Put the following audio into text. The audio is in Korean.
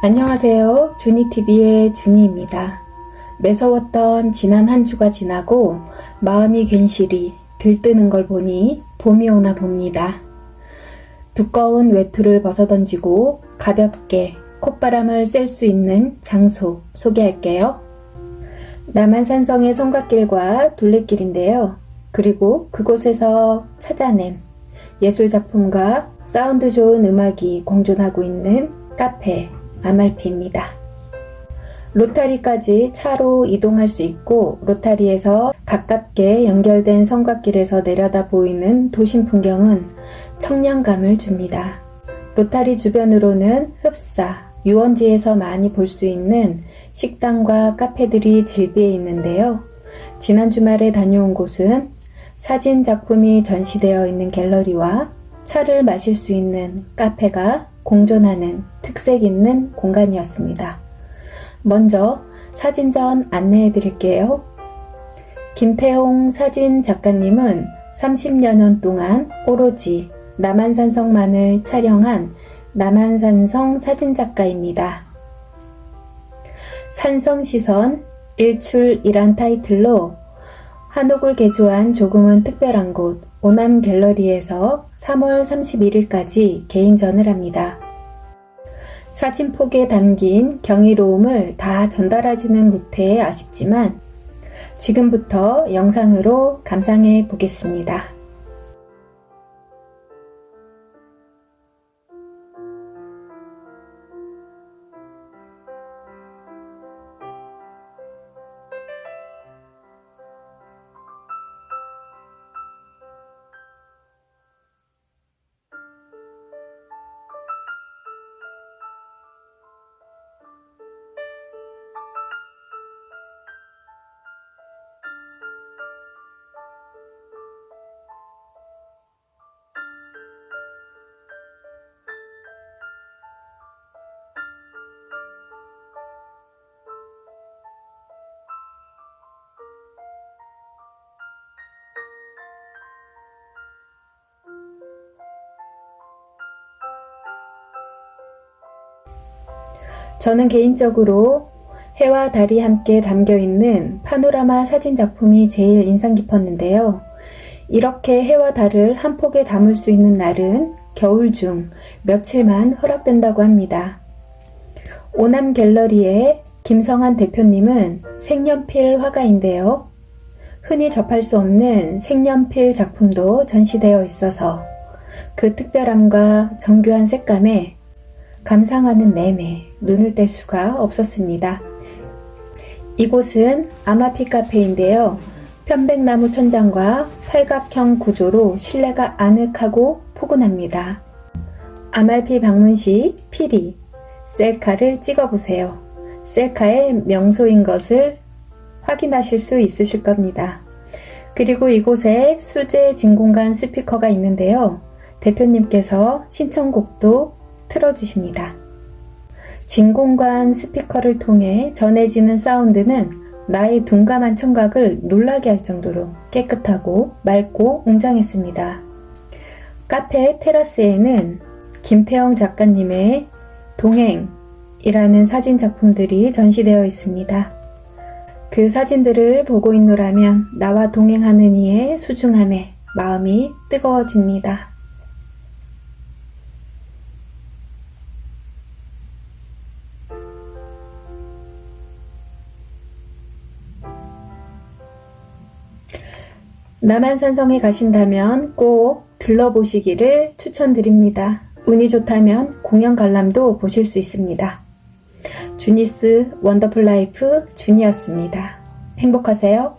안녕하세요. 주니TV의 주니입니다. 매서웠던 지난 한 주가 지나고 마음이 괜시리 들뜨는 걸 보니 봄이 오나 봅니다. 두꺼운 외투를 벗어던지고 가볍게 콧바람을 쐴 수 있는 장소 소개할게요. 남한산성의 성곽길과 둘레길인데요. 그리고 그곳에서 찾아낸 예술작품과 사운드 좋은 음악이 공존하고 있는 카페 아말피입니다. 로타리까지 차로 이동할 수 있고 로타리에서 가깝게 연결된 성곽길에서 내려다 보이는 도심 풍경은 청량감을 줍니다. 로타리 주변으로는 흡사, 유원지에서 많이 볼 수 있는 식당과 카페들이 즐비해 있는데요. 지난 주말에 다녀온 곳은 사진 작품이 전시되어 있는 갤러리와 차를 마실 수 있는 카페가 공존하는 특색 있는 공간이었습니다. 먼저 사진전 안내해 드릴게요. 김태홍 사진 작가님은 30여 년 동안 오로지 남한산성만을 촬영한 남한산성 사진작가입니다. 산성시선 일출이란 타이틀로 한옥을 개조한 조금은 특별한 곳 오남 갤러리에서 3월 31일까지 개인전을 합니다. 사진 폭에 담긴 경이로움을 다 전달하지는 못해 아쉽지만 지금부터 영상으로 감상해 보겠습니다. 저는 개인적으로 해와 달이 함께 담겨 있는 파노라마 사진 작품이 제일 인상 깊었는데요. 이렇게 해와 달을 한 폭에 담을 수 있는 날은 겨울 중 며칠만 허락된다고 합니다. 오남 갤러리의 김성한 대표님은 색연필 화가인데요. 흔히 접할 수 없는 색연필 작품도 전시되어 있어서 그 특별함과 정교한 색감에 감상하는 내내 눈을 뗄 수가 없었습니다. 이곳은 아마피 카페인데요. 편백나무 천장과 팔각형 구조로 실내가 아늑하고 포근합니다. 아말피 방문 시 필히 셀카를 찍어보세요. 셀카의 명소인 것을 확인하실 수 있으실 겁니다. 그리고 이곳에 수제 진공관 스피커가 있는데요. 대표님께서 신청곡도 틀어주십니다. 진공관 스피커를 통해 전해지는 사운드는 나의 둔감한 청각을 놀라게 할 정도로 깨끗하고 맑고 웅장했습니다. 카페 테라스에는 김태영 작가님의 동행이라는 사진 작품들이 전시되어 있습니다. 그 사진들을 보고 있노라면 나와 동행하는 이의 소중함에 마음이 뜨거워집니다. 남한산성에 가신다면 꼭 들러보시기를 추천드립니다. 운이 좋다면 공연 관람도 보실 수 있습니다. 주니스 원더풀 라이프 준이었습니다. 행복하세요.